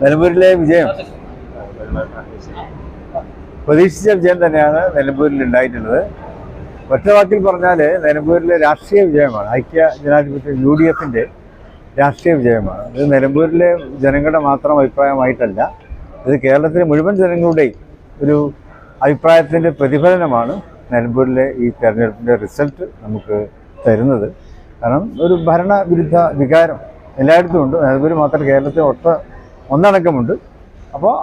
നിലമ്പൂരിലെ വിജയം. പ്രതീക്ഷിച്ച വിജയം തന്നെയാണ് നിലമ്പൂരിൽ ഉണ്ടായിട്ടുള്ളത്. ഒറ്റ വാക്കിൽ പറഞ്ഞാൽ നിലമ്പൂരിലെ രാഷ്ട്രീയ വിജയമാണ്. ഐക്യ ജനാധിപത്യ യു ഡി എഫിന്റെ രാഷ്ട്രീയ വിജയമാണ്. ഇത് നിലമ്പൂരിലെ ജനങ്ങളുടെ മാത്രം അഭിപ്രായമായിട്ടല്ല ഇത് കേരളത്തിലെ മുഴുവൻ ജനങ്ങളുടെയും ഒരു അഭിപ്രായത്തിന്റെ പ്രതിഫലനമാണ് നിലമ്പൂരിലെ ഈ തെരഞ്ഞെടുപ്പിന്റെ റിസൾട്ട് നമുക്ക് തരുന്നത്. കാരണം ഒരു ഭരണവിരുദ്ധ വികാരം എല്ലായിടത്തും ഉണ്ട്. നിലമ്പൂർ മാത്രം കേരളത്തിൽ ഒട്ട ഒന്നടക്കമുണ്ട്. അപ്പോൾ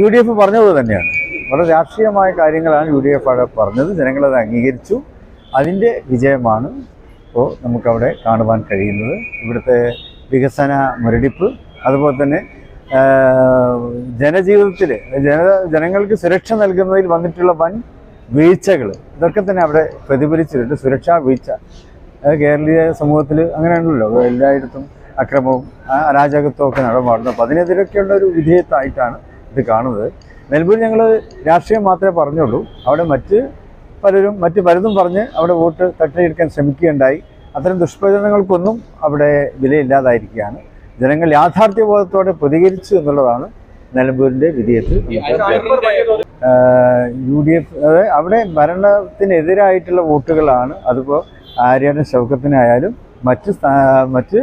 യു ഡി എഫ് പറഞ്ഞത് തന്നെയാണ്. വളരെ രാഷ്ട്രീയമായ കാര്യങ്ങളാണ് യു ഡി എഫ് അവിടെ പറഞ്ഞത്. ജനങ്ങളത് അംഗീകരിച്ചു. അതിന്റെ വിജയമാണ് ഇപ്പോൾ നമുക്കവിടെ കാണുവാൻ കഴിയുന്നത്. ഇവിടുത്തെ വികസന മുരടിപ്പ് അതുപോലെ തന്നെ ജനജീവിതത്തിൽ ജന ജനങ്ങൾക്ക് സുരക്ഷ നൽകുന്നതിൽ വന്നിട്ടുള്ള വൻ വീഴ്ചകൾ ഇതൊക്കെ തന്നെ അവിടെ പ്രതിഫലിച്ചിട്ടുണ്ട്. സുരക്ഷാ വീഴ്ച. കേരളീയ സമൂഹത്തിൽ അങ്ങനെയാണല്ലോ. എല്ലായിടത്തും അക്രമവും അരാജകത്വവും ഒക്കെ നടമാടുന്നു അപ്പോൾ അതിനെതിരൊക്കെയുള്ള ഒരു വിധേയത്തായിട്ടാണ് ഇത് കാണുന്നത്. നിലവിൽ ഞങ്ങൾ രാഷ്ട്രീയം മാത്രമേ പറഞ്ഞുള്ളൂ. അവിടെ മറ്റ് പലരും മറ്റ് പലതും പറഞ്ഞ് അവിടെ വോട്ട് തട്ടിയെടുക്കാൻ ശ്രമിക്കുകയുണ്ടായി. അത്തരം ദുഷ്പ്രചരണങ്ങൾക്കൊന്നും അവിടെ വിലയില്ലാതായിരിക്കുകയാണ്. ജനങ്ങൾ യാഥാർത്ഥ്യബോധത്തോടെ പ്രതികരിച്ചു എന്നുള്ളതാണ് നിലമ്പൂരിന്റെ വിധേയത്തിൽ. യു ഡി എഫ് അവിടെ ഭരണത്തിനെതിരായിട്ടുള്ള വോട്ടുകളാണ്. അതിപ്പോൾ ആര്യാടൻ ശൗക്കത്തിനായാലും മറ്റ് മറ്റ്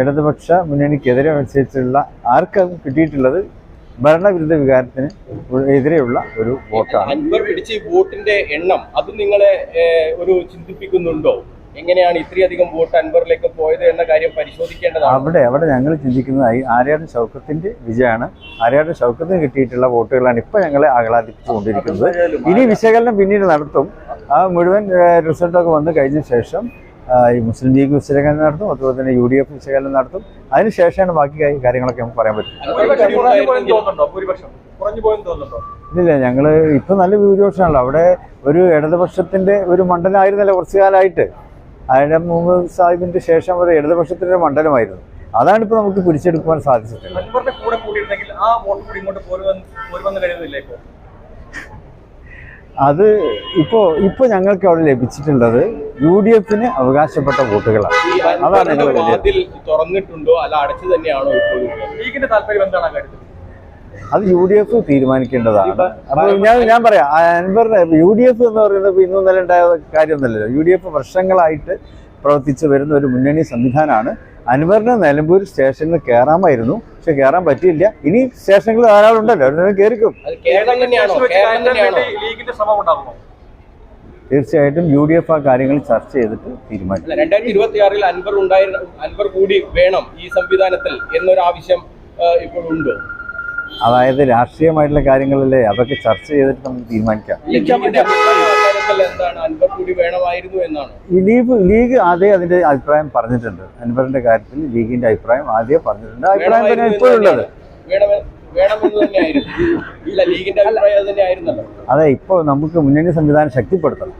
ഇടതുപക്ഷ മുന്നണിക്കെതിരെ മത്സരിച്ചുള്ള ആർക്കും കിട്ടിയിട്ടുള്ളത് ഭരണവിരുദ്ധ വികാരത്തിന് എതിരെയുള്ള ഒരു വോട്ടാണ്. അൻവർ പിടിച്ച ഈ വോട്ടിന്റെ എണ്ണം അത് നിങ്ങളെ ഒരു ചിന്തിപ്പിക്കുന്നുണ്ടോ? എങ്ങനെയാണ് ഇത്രയധികം വോട്ട് അൻവറിലേക്ക് പോയത് എന്ന കാര്യം പരിശോധിക്കേണ്ടതാണ്. അവിടെ അവിടെ ഞങ്ങൾ ചിന്തിക്കുന്നത് ആര്യാട് ആര്യാടൻ ശൗക്കത്തിന്റെ വിജയമാണ്. ആര്യാടൻ ശൗക്കത്തിന് കിട്ടിയിട്ടുള്ള വോട്ടുകളാണ് ഇപ്പൊ ഞങ്ങളെ ആഹ്ലാദിപ്പിച്ചുകൊണ്ടിരിക്കുന്നത്. ഇനി വിശകലനം പിന്നീട് നടത്തും. ആ മുഴുവൻ റിസൾട്ടൊക്കെ വന്നു കഴിഞ്ഞ ശേഷം ഈ മുസ്ലിം ലീഗ് വിശകലനം നടത്തും അതുപോലെ തന്നെ യു ഡി എഫ് വിശകലനം നടത്തും. അതിനുശേഷമാണ് ബാക്കി കാര്യം- കാര്യങ്ങളൊക്കെ നമുക്ക് പറയാൻ പറ്റും ഇല്ല ഞങ്ങൾ ഇപ്പം നല്ല ഭൂരിപക്ഷമാണല്ലോ. അവിടെ ഒരു ഇടതുപക്ഷത്തിന്റെ ഒരു മണ്ഡലമായിരുന്നല്ലോ കുറച്ചു കാലമായിട്ട് അതിന്റെ മുമ്പ് സാഹിബിന്റെ ശേഷം ഒരു ഇടതുപക്ഷത്തിന്റെ മണ്ഡലമായിരുന്നു. അതാണ് ഇപ്പോൾ നമുക്ക് പിടിച്ചെടുക്കുവാൻ സാധിച്ചിട്ടുള്ളത് അൻവറിന്റെ കൂടെ കൂടിയിരുന്നെങ്കിൽ ആ വോട്ട് കൂടി ഇങ്ങോട്ട് പോരുമെന്ന് പോരുമെന്ന് കഴിയുന്നില്ല ഇപ്പോ അത് ഇപ്പോൾ ഇപ്പോൾ ഞങ്ങൾക്ക് അവിടെ ലഭിച്ചിട്ടുള്ളത് യു ഡി എഫിന് അവകാശപ്പെട്ട വോട്ടുകളാണ്. അതാണ് തുറന്നിട്ടുണ്ടോ? അല്ല അടച്ചു തന്നെയാണോ ഇപ്പോഴും ലീഗിന്റെ താല്പര്യം എന്താണ് കാര്യത്തിൽ? അത് യു ഡി എഫ് തീരുമാനിക്കേണ്ടതാണ്. അപ്പോൾ ഞാൻ ഞാൻ പറയാം അൻവറിന് യു ഡി എഫ് എന്ന് പറയുന്നത് ഇന്നും ഇന്നലെ ഉണ്ടായ കാര്യമൊന്നുമല്ലല്ലോ. യു ഡി എഫ് വർഷങ്ങളായിട്ട് പ്രവർത്തിച്ചു വരുന്ന ഒരു മുന്നണി സംവിധാനമാണ് അൻവറിന് നിലമ്പൂർ സ്റ്റേഷനിൽ കയറാമായിരുന്നു പക്ഷെ കയറാൻ പറ്റിയില്ല. ഇനി സ്റ്റേഷനുകൾ ധാരാളം ഉണ്ടല്ലോ കയറിക്കും തീർച്ചയായിട്ടും യു ഡി എഫ് ആ കാര്യങ്ങൾ ചർച്ച ചെയ്തിട്ട് തീരുമാനിക്കും. അല്ല രണ്ടായിരത്തി ഇരുപത്തി ആറിൽ അൻവർ ഉണ്ടായിരുന്ന അൻവർ കൂടി വേണം ഈ സംവിധാനത്തിൽ എന്നൊരു ആവശ്യം ഇപ്പോൾ ഉണ്ട്? അതായത് രാഷ്ട്രീയമായിട്ടുള്ള കാര്യങ്ങളല്ലേ അതൊക്കെ ചർച്ച ചെയ്തിട്ട് നമുക്ക് തീരുമാനിക്കാം ലീഗിന്റെ അഭിപ്രായത്തിൽ എന്താണ് അൻവർ കൂടി വേണമായിരുന്നു എന്നാണ്. ലീഗ് ലീഗ് ആദ്യം അതിന്റെ അഭിപ്രായം പറഞ്ഞിട്ടുണ്ട്. അൻവറിന്റെ കാര്യത്തിൽ ലീഗിന്റെ അഭിപ്രായം ആദ്യം പറഞ്ഞിട്ടുണ്ട്. അഭിപ്രായം തന്നെ ഇപ്പോഴുള്ളത് അതെ ഇപ്പൊ നമുക്ക് മുന്നണി സംവിധാനം ശക്തിപ്പെടുത്തണം.